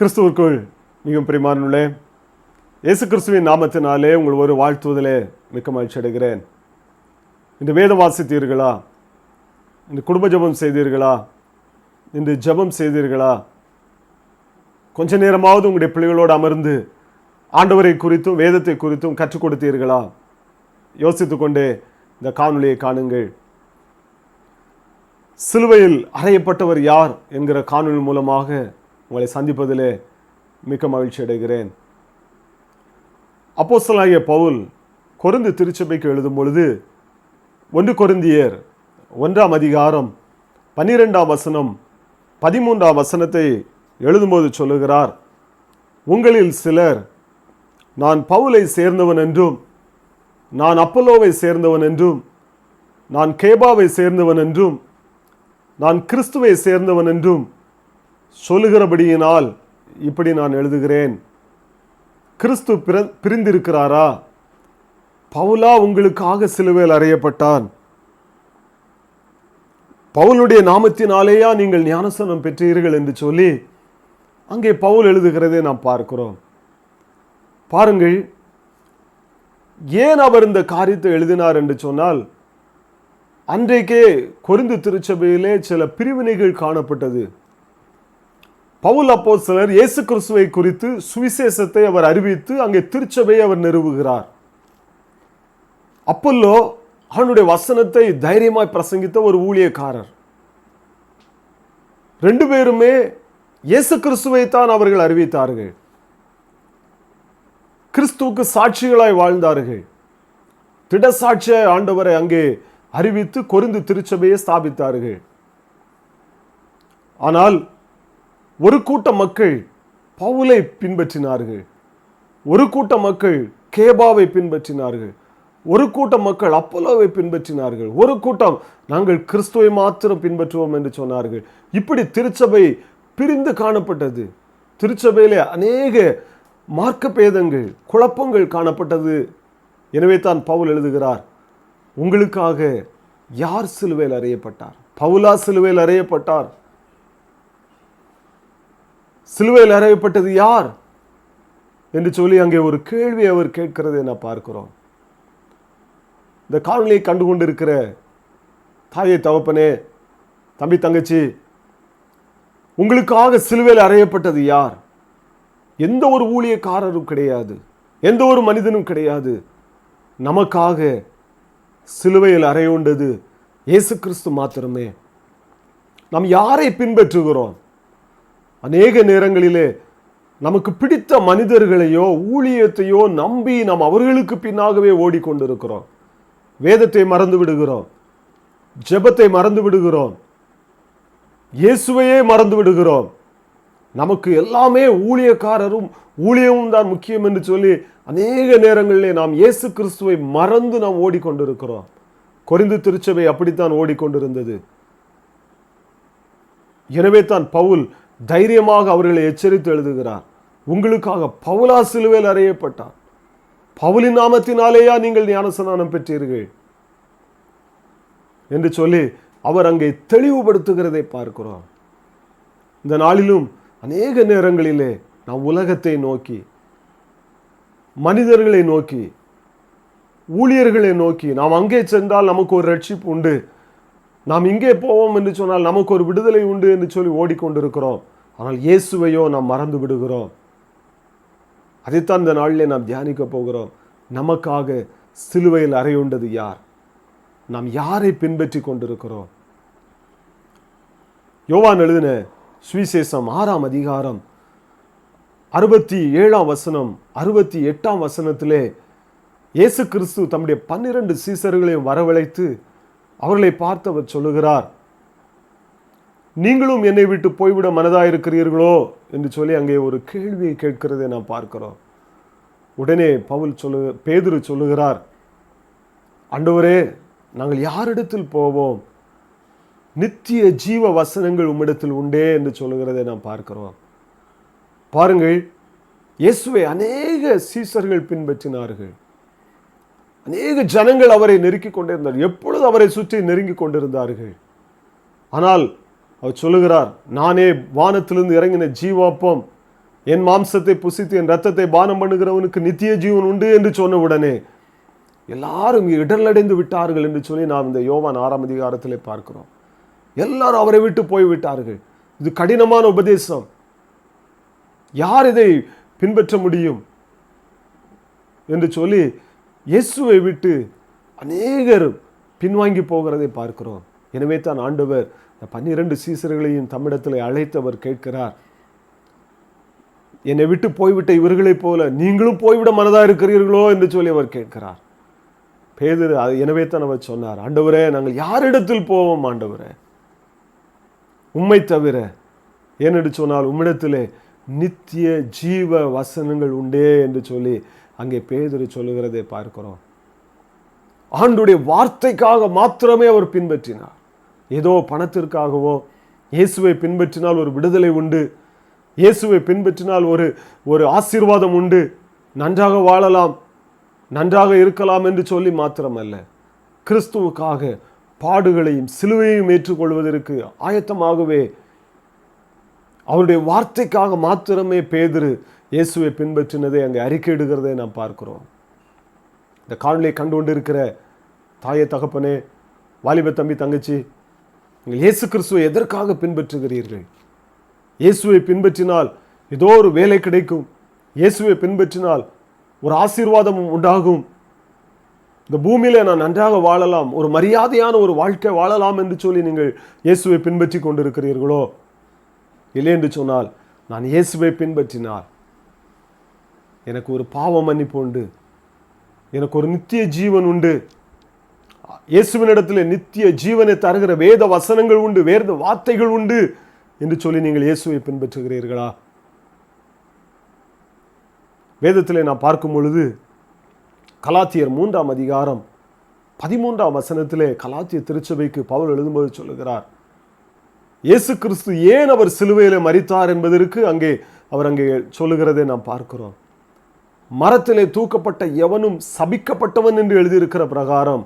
கிறிஸ்துவுக்குள் மிகவும் பிரிமானுள்ளே இயேசு கிறிஸ்துவின் நாமத்தினாலே உங்கள் ஒரு வாழ்த்துவதிலே மிக்க மகிழ்ச்சி அடைகிறேன். இந்த வேதம் வாசித்தீர்களா? இந்த குடும்ப ஜெபம் செய்தீர்களா? இந்த ஜெபம் செய்தீர்களா? கொஞ்ச நேரமாவது உங்களுடைய பிள்ளைகளோடு அமர்ந்து ஆண்டவரை குறித்தும் வேதத்தை குறித்தும் கற்றுக் கொடுத்தீர்களா? யோசித்து கொண்டே இந்த காணொலியை காணுங்கள். சிலுவையில் அறையப்பட்டவர் யார் என்கிற காணொலி மூலமாக உங்களை சந்திப்பதிலே மிக்க மகிழ்ச்சி அடைகிறேன். அப்போஸ்தலாகிய பவுல் கொருந்து திருச்சபைக்கு எழுதும் பொழுது ஒன்று கொருந்தியர் ஒன்றாம் அதிகாரம் பன்னிரெண்டாம் வசனம் பதிமூன்றாம் வசனத்தை எழுதும்போது சொல்லுகிறார் உங்களில் சிலர் நான் பவுலை சேர்ந்தவன் என்றும் நான் அப்பல்லோவை சேர்ந்தவன் என்றும் நான் கேபாவை சேர்ந்தவன் என்றும் நான் கிறிஸ்துவை சேர்ந்தவன் என்றும் சொல்லுகிறபடியினால் இப்படி நான் எழுதுகிறேன். கிறிஸ்து பிற பிரிந்திருக்கிறாரா? பவுலா உங்களுக்காக சிலுவையில் அறையப்பட்டான். பவுலுடைய நாமத்தினாலேயா நீங்கள் ஞானசனம் பெற்றீர்கள் என்று சொல்லி அங்கே பவுல் எழுதுகிறதை நாம் பார்க்கிறோம். பாருங்கள் ஏன் அவர் இந்த காரியத்தை எழுதினார் என்று சொன்னால் அன்றைக்கே கொரிந்து திருச்சபையிலே சில பிரிவினைகள் காணப்பட்டது. பவுல் அப்போ சிலர் இயேசு கிறிஸ்துவை குறித்து சுவிசேஷத்தை அவர் அறிவித்து அங்கே திருச்சபையை அவர் நிறுவுகிறார். அப்பல்லோ அவனுடைய வசனத்தை தைரியமாய் பிரசங்கித்த ஒரு ஊழியக்காரர். ரெண்டு பேருமே இயேசு கிறிஸ்துவை தான் அவர்கள் அறிவித்தார்கள். கிறிஸ்துவுக்கு சாட்சிகளாய் வாழ்ந்தார்கள். திடசாட்சியாய் ஆண்டவரை அங்கே அறிவித்து கொருந்து திருச்சபையை ஸ்தாபித்தார்கள். ஆனால் ஒரு கூட்ட மக்கள் பவுலை பின்பற்றினார்கள். ஒரு கூட்ட மக்கள் கேபாவை பின்பற்றினார்கள். ஒரு கூட்ட மக்கள் அப்போலோவை பின்பற்றினார்கள். ஒரு கூட்டம் நாங்கள் கிறிஸ்துவை மாத்திரம் பின்பற்றுவோம் என்று சொன்னார்கள். இப்படி திருச்சபை பிரிந்து காணப்பட்டது. திருச்சபையிலே அநேக மார்க்க பேதங்கள் குழப்பங்கள் காணப்பட்டது. எனவே தான் பவுல் எழுதுகிறார் உங்களுக்காக யார் சிலுவையில் அறையப்பட்டார்? பவுலா சிலுவையில் அறையப்பட்டார். சிலுவையில் அறையப்பட்டது யார்? என்று சொல்லி அங்கே ஒரு கேள்வி அவர் கேட்கிறதை நான் பார்க்கிறோம். இந்த காணொலியை கண்டு கொண்டிருக்கிற தாயை தவப்பனே தம்பி தங்கச்சி உங்களுக்காக சிலுவையில் அறையப்பட்டது யார்? எந்த ஒரு ஊழியக்காரரும் கிடையாது எந்த ஒரு மனிதனும் கிடையாது. நமக்காக சிலுவையில் அறையுண்டது இயேசு கிறிஸ்து மாத்திரமே. நாம் யாரை பின்பற்றுகிறோம்? அநேக நேரங்களிலே நமக்கு பிடித்த மனிதர்களையோ ஊழியத்தையோ நம்பி நாம் அவர்களுக்கு பின்னாகவே ஓடிக்கொண்டிருக்கிறோம். வேதத்தை மறந்து விடுகிறோம். ஜெபத்தை மறந்து விடுகிறோம். இயேசுவையே மறந்து விடுகிறோம். நமக்கு எல்லாமே ஊழியக்காரரும் ஊழியமும் தான் முக்கியம் என்று சொல்லி அநேக நேரங்களிலே நாம் இயேசு கிறிஸ்துவை மறந்து நாம் ஓடிக்கொண்டிருக்கிறோம். கொரிந்து திருச்சபை அப்படித்தான் ஓடிக்கொண்டிருந்தது. எனவே தான் பவுல் தைரியமாக அவர்களை எச்சரித்து எழுதுகிறார். உங்களுக்காக பவுலா சிலுவையில் அறையப்பட்டார். பவுலின் நாமத்தினாலேயா நீங்கள் ஞானசனானம் பெற்றீர்கள்? என்று சொல்லி அவர் அங்கே தெளிவுபடுத்துகிறதை பார்க்கிறோம். இந்த நாளிலும் அநேக நேரங்களிலே நாம் உலகத்தை நோக்கி மனிதர்களை நோக்கி ஊழியர்களை நோக்கி நாம் அங்கே சென்றால் நமக்கு ஒரு ரட்சிப்பு உண்டு. நாம் இங்கே போவோம் என்று சொன்னால் நமக்கு ஒரு விடுதலை உண்டு என்று சொல்லி ஓடிக்கொண்டிருக்கிறோம். ஆனால் இயேசுவையோ நாம் மறந்து விடுகிறோம். அதைத்தான் இந்த நாளிலே நாம் தியானிக்க போகிறோம். நமக்காக சிலுவையில் அறையுண்டது யார்? நாம் யாரை பின்பற்றி கொண்டிருக்கிறோம்? யோவான் எழுதின சுவிசேஷம் ஆறாம் அதிகாரம் அறுபத்தி ஏழாம் வசனம் அறுபத்தி எட்டாம் வசனத்திலே இயேசு கிறிஸ்து தம்முடைய பன்னிரண்டு சீசர்களையும் வரவழைத்து அவர்களை பார்த்து அவர் சொல்லுகிறார் நீங்களும் என்னை விட்டு போய்விட மனதாயிருக்கிறீர்களோ என்று சொல்லி அங்கே ஒரு கேள்வியை கேட்கிறதை நாம் பார்க்கிறோம். உடனே பவுல் சொல்லு பேதுரு சொல்லுகிறார் அண்டவரே நாங்கள் யாரிடத்தில் போவோம்? நித்திய ஜீவ வசனங்கள் உம்மிடத்தில் உண்டே என்று சொல்லுகிறதை நாம் பார்க்கிறோம். பாருங்கள் இயேசுவை அநேக சீசர்கள் பின்பற்றினார்கள். அநேக ஜனங்கள் அவரை நெருக்கிக் கொண்டிருந்தார் எப்பொழுது அவரை சுற்றி நெருங்கிக் கொண்டிருந்தார்கள்? ஆனால் அவர் சொல்லுகிறார் நானே வானத்திலிருந்து இறங்கின ஜீவாப்பம். என் மாம்சத்தை புசித்து என் ரத்தத்தை பானம் பண்ணுகிறவனுக்கு நித்திய ஜீவன் உண்டு என்று சொன்ன உடனே எல்லாரும் இடர்லடைந்து விட்டார்கள் என்று சொல்லி நாம் இந்த யோவான் ஆறாம் அதிகாரத்தில் பார்க்கிறோம். எல்லாரும் அவரை விட்டு போய் விட்டார்கள் இது கடினமான உபதேசம். யார் இதை பின்பற்ற முடியும்? என்று சொல்லி இயேசுவை விட்டு அநேகர் பின்வாங்கி போகிறதை பார்க்கிறோம். எனவே தான் ஆண்டவர் இந்த பன்னிரண்டு சீசர்களையும் தம்மிடத்தில் அழைத்தவர் கேட்கிறார். என்னை விட்டு போய்விட்ட இவர்களைப் போல நீங்களும் போய்விட மனதா இருக்கிறீர்களோ என்று சொல்லி அவர் கேட்கிறார். பேதர் அது எனவே தான் அவர் சொன்னார் ஆண்டவரே நாங்கள் யாரிடத்தில் போவோம் ஆண்டவரே? உண்மை தவிர. ஏனென்று சொன்னால் உம்மிடத்திலே நித்திய ஜீவ வசனங்கள் உண்டே என்று சொல்லி அங்கே பேதுரு சொல்லுகிறதை பார்க்கிறோம். ஆண்டுடைய வார்த்தைக்காக மாத்திரமே அவர் பின்பற்றினார். ஏதோ பணத்திற்காகவோ இயேசுவை பின்பற்றினால் ஒரு விடுதலை உண்டு இயேசுவை பின்பற்றினால் ஒரு ஒரு ஆசீர்வாதம் உண்டு நன்றாக வாழலாம் நன்றாக இருக்கலாம் என்று சொல்லி மாத்திரமல்ல. கிறிஸ்துவுக்காக பாடுகளையும் சிலுவையும் ஏற்றுக்கொள்வதற்கு ஆயத்தமாகவே அவருடைய வார்த்தைக்காக மாத்திரமே பேதுரு இயேசுவை பின்பற்றினதை அங்கே அறிக்கையிடுகிறதை நாம் பார்க்கிறோம். இந்த காணொலியை கண்டு கொண்டு இருக்கிற தாயை தகப்பனே வாலிப தம்பி தங்கச்சி நீங்கள் இயேசு கிறிஸ்துவை எதற்காக பின்பற்றுகிறீர்கள்? இயேசுவை பின்பற்றினால் ஏதோ ஒரு வேலை கிடைக்கும். இயேசுவை பின்பற்றினால் ஒரு ஆசீர்வாதமும் உண்டாகும். இந்த பூமியில் நான் நன்றாக வாழலாம் ஒரு மரியாதையான ஒரு வாழ்க்கை வாழலாம் என்று சொல்லி நீங்கள் இயேசுவை பின்பற்றி கொண்டிருக்கிறீர்களோ? இல்லை என்று சொன்னால் நான் இயேசுவை பின்பற்றினால் எனக்கு ஒரு பாவ மன்னிப்பு உண்டு. எனக்கு ஒரு நித்திய ஜீவன் உண்டு. இயேசுவினிடத்தில் நித்திய ஜீவனை தருகிற வேத வசனங்கள் உண்டு வேத வார்த்தைகள் உண்டு என்று சொல்லி நீங்கள் இயேசுவை பின்பற்றுகிறீர்களா? வேதத்தில் நான் பார்க்கும் பொழுது கலாத்தியர் மூன்றாம் அதிகாரம் பதிமூன்றாம் வசனத்திலே கலாத்திய திருச்சபைக்கு பவுல் எழுதும்போது சொல்லுகிறார் இயேசு கிறிஸ்து ஏன் அவர் சிலுவையில் மறித்தார் என்பதற்கு அங்கே அவர் அங்கே சொல்லுகிறதை நாம் பார்க்கிறோம். மரத்திலே தூக்கப்பட்ட எவனும் சபிக்கப்பட்டவன் என்று எழுதியிருக்கிற பிரகாரம்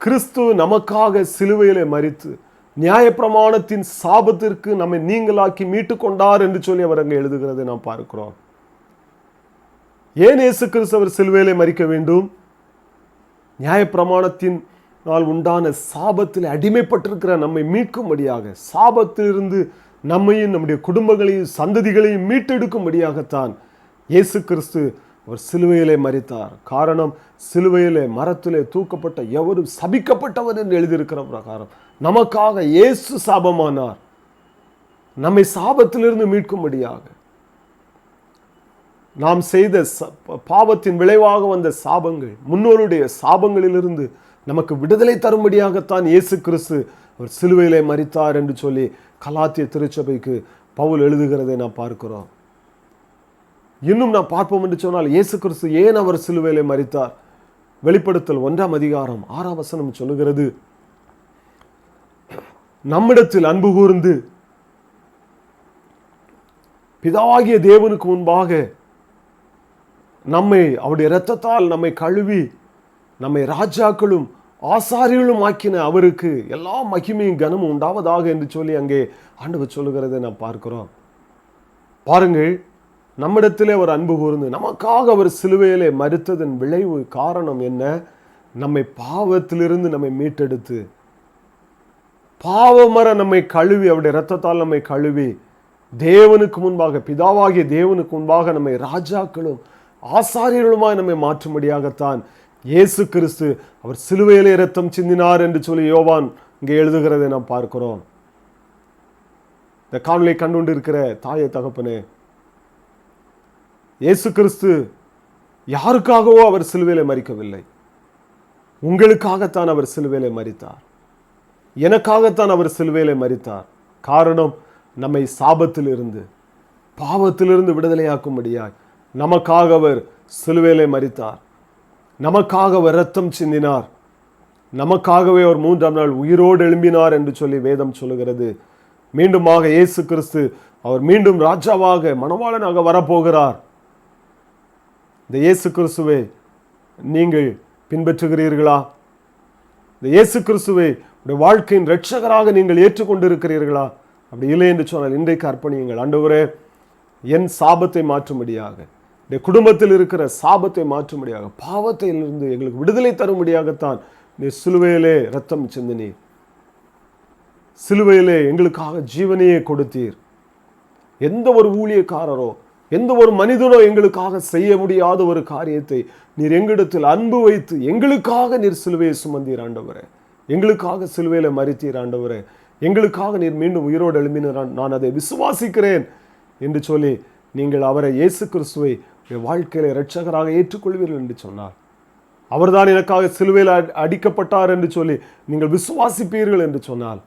கிறிஸ்து நமக்காக சிலுவையிலே மறித்து நியாயப்பிரமாணத்தின் சாபத்திற்கு நம்மை நீங்களாக்கி மீட்டு கொண்டார் என்று சொல்லி அவர் அங்கே எழுதுகிறதை நாம் பார்க்கிறோம். ஏன் இயேசு கிறிஸ்து அவர் சிலுவையிலே மறிக்க வேண்டும்? நியாயப்பிரமாணத்தின் நாள் உண்டான சாபத்தில் அடிமைப்பட்டிருக்கிற நம்மை மீட்கும்படியாக சாபத்திலிருந்து நம்மையும் நம்முடைய குடும்பங்களையும் சந்ததிகளையும் மீட்டெடுக்கும்படியாகத்தான் இயேசு கிறிஸ்து அவர் சிலுவையிலே மறித்தார் காரணம் சிலுவையிலே மரத்திலே தூக்கப்பட்ட எவரும் சபிக்கப்பட்டவர் என்று எழுதியிருக்கிற பிரகாரம். நமக்காக இயேசு சாபமானார். நம்மை சாபத்திலிருந்து மீட்கும்படியாக. நாம் செய்த ச- பாவத்தின் விளைவாக வந்த சாபங்கள் முன்னோருடைய சாபங்களிலிருந்து நமக்கு விடுதலை தரும்படியாகத்தான் இயேசு கிறிஸ்து அவர் சிலுவையிலே மறித்தார் என்று சொல்லி கலாத்திய திருச்சபைக்கு பவுல் எழுதுகிறதை நாம் பார்க்கிறோம். இன்னும் நாம் பார்ப்போம் என்று சொன்னால் இயேசு கிறிஸ்து ஏன் அவர் சிலுவையிலே மறித்தார் வெளிப்படுத்தல் ஒன்றாம் அதிகாரம் ஆறாம் வசனம் சொல்லுகிறது. நம்மிடத்தில் அன்பு கூர்ந்து பிதாவாகிய தேவனுக்கு முன்பாக நம்மை அவருடைய இரத்தத்தால் நம்மை கழுவி நம்மை ராஜாக்களும் ஆசாரிகளும் ஆக்கின அவருக்கு எல்லா மகிமையும் கனமும் உண்டாவதாக என்று சொல்லி அங்கே ஆண்டவர் சொல்லுகிறதை நாம் பார்க்கிறோம். பாருங்கள் நம்மிடத்திலே ஒரு அன்பு கூர்ந்து நமக்காக அவர் சிலுவையிலே மறுத்ததன் விளைவு காரணம் என்ன? நம்மை பாவத்திலிருந்து நம்மை மீட்டெடுத்து பாவமர நம்மை கழுவி அவருடைய இரத்தத்தால் நம்மை கழுவி தேவனுக்கு முன்பாக பிதாவாகிய தேவனுக்கு முன்பாக நம்மை ராஜாக்களும் ஆசாரியர்களுமாய் நம்மை மாற்றும்படியாகத்தான் இயேசு கிறிஸ்து அவர் சிலுவையிலே இரத்தம் சிந்தினார் என்று சொல்லி யோவான் இங்கே எழுதுகிறதை நாம் பார்க்கிறோம். இந்த காணொலியை கண்டுகொண்டு இருக்கிற தாயை தகப்பனே இயேசு கிறிஸ்து யாருக்காகவோ அவர் சிலுவையிலே மறிக்கவில்லை உங்களுக்காகத்தான் அவர் சிலுவையிலே மறித்தார் எனக்காகத்தான் அவர் சிலுவையிலே மறித்தார் காரணம் நம்மை சாபத்திலிருந்து பாவத்திலிருந்து விடுதலையாக்கும்படியாய் நமக்காக அவர் சிலுவையிலே மறித்தார் நமக்காக அவர் ரத்தம் சிந்தினார். நமக்காகவே அவர் மூன்றாம் நாள் உயிரோடு எழும்பினார் என்று சொல்லி வேதம் சொல்லுகிறது. மீண்டுமாக இயேசு கிறிஸ்து அவர் மீண்டும் ராஜாவாக மணவாளனாக வரப்போகிறார். இந்த இயேசு கிறிஸ்துவை நீங்கள் பின்பற்றுகிறீர்களா? இந்த இயேசு கிறிஸ்துவை உடைய வாழ்க்கையின் ரட்சகராக நீங்கள் ஏற்றுக்கொண்டிருக்கிறீர்களா? அப்படி இல்லை என்று சொன்னால் இன்றைக்கு அர்ப்பணியுங்கள். ஆண்டவரே என் சாபத்தை மாற்றும்படியாக இந்த குடும்பத்தில் இருக்கிற சாபத்தை மாற்றும்படியாக பாவத்திலிருந்து எங்களுக்கு விடுதலை தரும்படியாகத்தான் நீ சிலுவையிலே ரத்தம் சிந்தினீர். சிலுவையிலே எங்களுக்காக ஜீவனையே கொடுத்தீர். எந்த ஒரு ஊழியக்காரரோ எந்த ஒரு மனிதனோ எங்களுக்காக செய்ய முடியாத ஒரு காரியத்தை நீர் எங்களிடத்தில் அன்பு வைத்து எங்களுக்காக நீர் சிலுவையை சுமந்தீர் ஆண்டவரே. எங்களுக்காக சிலுவையில மறித்தீர் ஆண்டவரே. எங்களுக்காக நீர் மீண்டும் உயிரோடு எழும்பினார் நான் அதை விசுவாசிக்கிறேன் என்று சொல்லி நீங்கள் அவரை இயேசு கிறிஸ்துவை வாழ்க்கையில இரட்சகராக ஏற்றுக்கொள்வீர்கள் என்று சொன்னார். அவர்தான் எனக்காக சிலுவையில் அடிக்கப்பட்டார் என்று சொல்லி நீங்கள் விசுவாசிப்பீர்கள் என்று சொன்னால்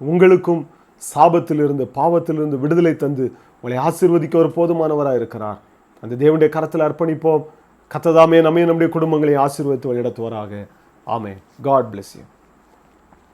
உங்களுக்கும் சாபத்திலிருந்து பாவத்திலிருந்து விடுதலை தந்து உங்களை ஆசீர்வதிக்க ஒரு போதுமானவராக இருக்கிறார். அந்த தேவனுடைய கரத்தில் அர்ப்பணிப்போம். கத்ததாமே நம்மையும் நம்முடைய குடும்பங்களை ஆசீர்வதித்து வழிநடத்துவராக. ஆமே காட் பிளெஸ் யூ